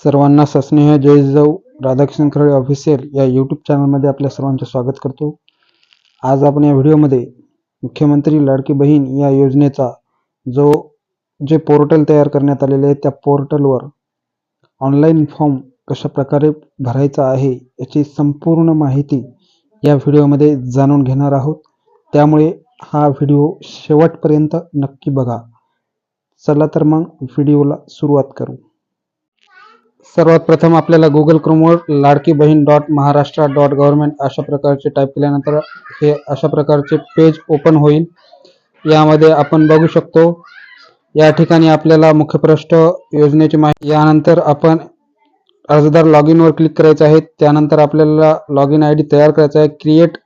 सर्वांना सस्नेह जय जिजाऊ राधाकृष्ण खरळे ऑफिशियल या यूट्यूब चॅनलमध्ये आपल्या सर्वांचे स्वागत करतो. आज आपण या व्हिडिओमध्ये मुख्यमंत्री लाडकी बहीण या योजनेचा जो जे पोर्टल तयार करण्यात आलेले आहे त्या पोर्टलवर ऑनलाईन फॉर्म कशा प्रकारे भरायचा आहे याची संपूर्ण माहिती या व्हिडिओमध्ये जाणून घेणार आहोत. त्यामुळे हा व्हिडिओ शेवटपर्यंत नक्की बघा. चला तर मग व्हिडिओला सुरुवात करू. सर्वात प्रथम आपल्याला Google क्रोमवर Ladki Bahin dot Maharashtra dot government अशा प्रकारचे टाईप केल्यानंतर हे अशा प्रकारचे पेज ओपन होईल. यामध्ये आपण बघू शकतो या ठिकाणी आपल्याला मुख्य योजनेची माहिती यानंतर आपण अर्जदार लॉग इनवर क्लिक करायचं आहे त्यानंतर आपल्याला लॉग इन आय डी तयार करायचा आहे क्रिएट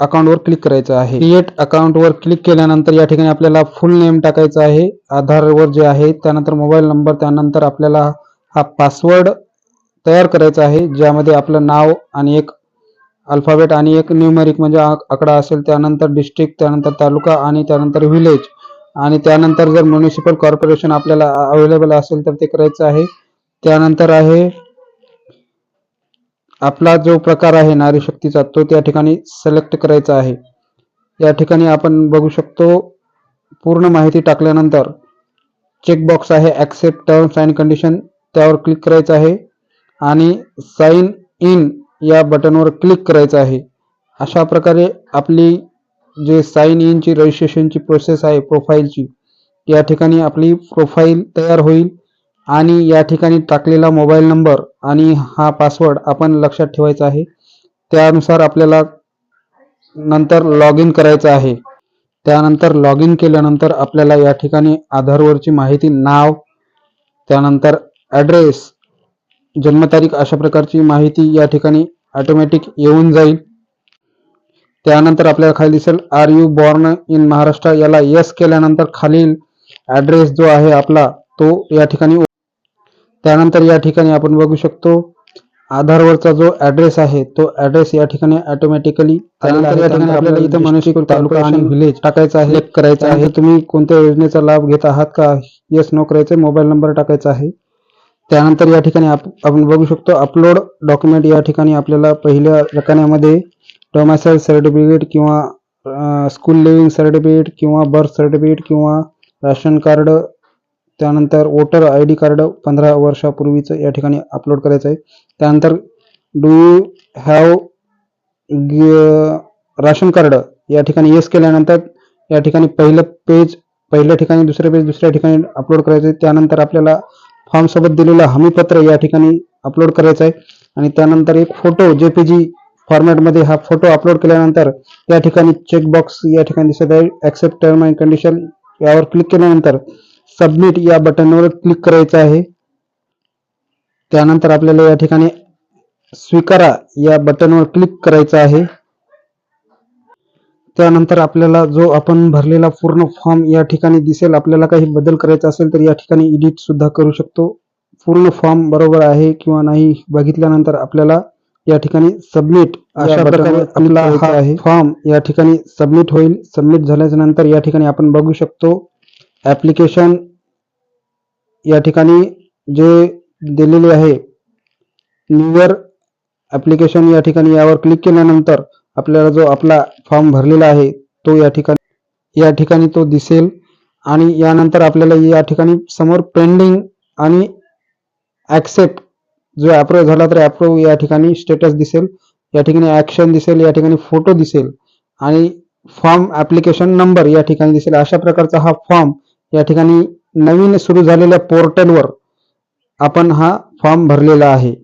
अकाउंटवर क्लिक करायचं आहे. क्रिएट अकाउंटवर क्लिक केल्यानंतर या ठिकाणी आपल्याला फुल नेम टाकायचं आहे आधारवर जे आहे त्यानंतर मोबाईल नंबर त्यानंतर आपल्याला हा पासवर्ड तयार करायचा आहे ज्यामध्ये आपलं नाव आणि एक अल्फाबेट आणि एक न्यूमेरिक म्हणजे आकडा असेल त्यानंतर डिस्ट्रिक्ट त्यानंतर तालुका आणि त्यानंतर विलेज आणि त्यानंतर जर म्युनिसिपल कॉर्पोरेशन आपल्याला अवेलेबल असेल तर ते करायचं आहे. त्यानंतर आहे आपला जो प्रकार आहे नारी शक्तीचा तो त्या ठिकाणी सिलेक्ट करायचा आहे. या ठिकाणी आपण बघू शकतो पूर्ण माहिती टाकल्यानंतर चेकबॉक्स आहे ॲक्सेप्ट टर्म्स अँड कंडिशन त्यावर क्लिक करायचं आहे. आणि साइन इन या बटनवर क्लिक करायचं आहे. अशा प्रकारे आपली जे साइन इनची रजिस्ट्रेशनची प्रोसेस आहे प्रोफाईलची या ठिकाणी आपली प्रोफाईल तयार होईल. आणि या ठिकाणी टाकलेला मोबाईल नंबर आणि हा पासवर्ड आपण लक्षात ठेवायचा आहे. त्यानुसार आपल्याला नंतर लॉग इन करायचं आहे. त्यानंतर लॉग इन केल्यानंतर आपल्याला या ठिकाणी आधारवरची माहिती नाव त्यानंतर ॲड्रेस जन्मतारीख अशा प्रकारची माहिती या ठिकाणी ऑटोमॅटिक येऊन जाईल. त्यानंतर आपल्याला खाली दिसेल are you born in Maharashtra याला यस केल्यानंतर खालील ॲड्रेस जो आहे आपला तो या ठिकाणी त्यानंतर या ठिकाणी आपण बघू शकतो आधारवरचा जो ॲड्रेस आहे तो ॲड्रेस या ठिकाणी ऑटोमॅटिकली त्यानंतर या ठिकाणी आपल्याला इथं म्युनिसिपल तालुका आणि व्हिलेज टाकायचा आहे. करायचा आहे. तुम्ही कोणत्या योजनेचा लाभ घेत आहात का? येस नो करायचं मोबाईल नंबर टाकायचा आहे. त्यानंतर या ठिकाणी आप- आपण बघू शकतो अपलोड डॉक्युमेंट या ठिकाणी आपल्याला पहिल्या रकान्यामध्ये डोमॅसाईल सर्टिफिकेट किंवा स्कूल लिव्हिंग सर्टिफिकेट किंवा बर्थ सर्टिफिकेट किंवा राशन कार्ड त्यानंतर वोटर आय डी कार्ड पंधरा वर्षापूर्वीचं या ठिकाणी अपलोड करायचं आहे. त्यानंतर do you have ration card या ठिकाणी येस केल्यानंतर या ठिकाणी पहिलं पेज पहिल्या ठिकाणी दुसरं पेज दुसऱ्या ठिकाणी अपलोड करायचं आहे. त्यानंतर आपल्याला फॉर्म सोबत दिलेलं हमीपत्र या ठिकाणी अपलोड करायचं आहे आणि त्यानंतर एक फोटो जेपीजी फॉर्मॅटमध्ये हा फोटो अपलोड केल्यानंतर या ठिकाणी चेकबॉक्स या ठिकाणी दिसत आहे. ऍक्सेप्ट टर्म अँड कंडिशन यावर क्लिक केल्यानंतर सबमिट या बटनवर क्लिक करायचं आहे. त्यानंतर आपल्याला या ठिकाणी स्वीकारा या बटनवर क्लिक करायचं आहे. त्यानंतर आपल्याला जो आपण भरलेला पूर्ण फॉर्म या ठिकाणी दिसेल आपल्याला काही बदल करायचा असेल तर या ठिकाणी एडिट सुद्धा करू शकतो. पूर्ण फॉर्म बरोबर आहे किंवा नाही बघितल्यानंतर आपल्याला या ठिकाणी सबमिट अशा प्रकारे आपला हा फॉर्म या ठिकाणी सबमिट होईल. सबमिट झाल्याच्यानंतर या ठिकाणी आपण बघू शकतो ऍप्लिकेशन या ठिकाणी जे दिलेले आहे. न्यूअर ऍप्लिकेशन या ठिकाणी यावर क्लिक केल्यानंतर आपल्याला जो आपला फॉर्म भरलेला आहे तो या ठिकाणी या ठिकाणी तो दिसेल. आणि यानंतर आपल्याला या ठिकाणी समोर पेंडिंग आणि ऍक्सेप्ट जो अप्रूव्ह झाला तर अप्रूव्ह या ठिकाणी स्टेटस दिसेल. या ठिकाणी ऍक्शन दिसेल या ठिकाणी फोटो दिसेल. आणि फॉर्म ऍप्लिकेशन नंबर या ठिकाणी दिसेल. अशा प्रकारचा हा फॉर्म या ठिकाणी नवीन सुरू झालेल्या पोर्टलवर आपण हा फॉर्म भरलेला आहे.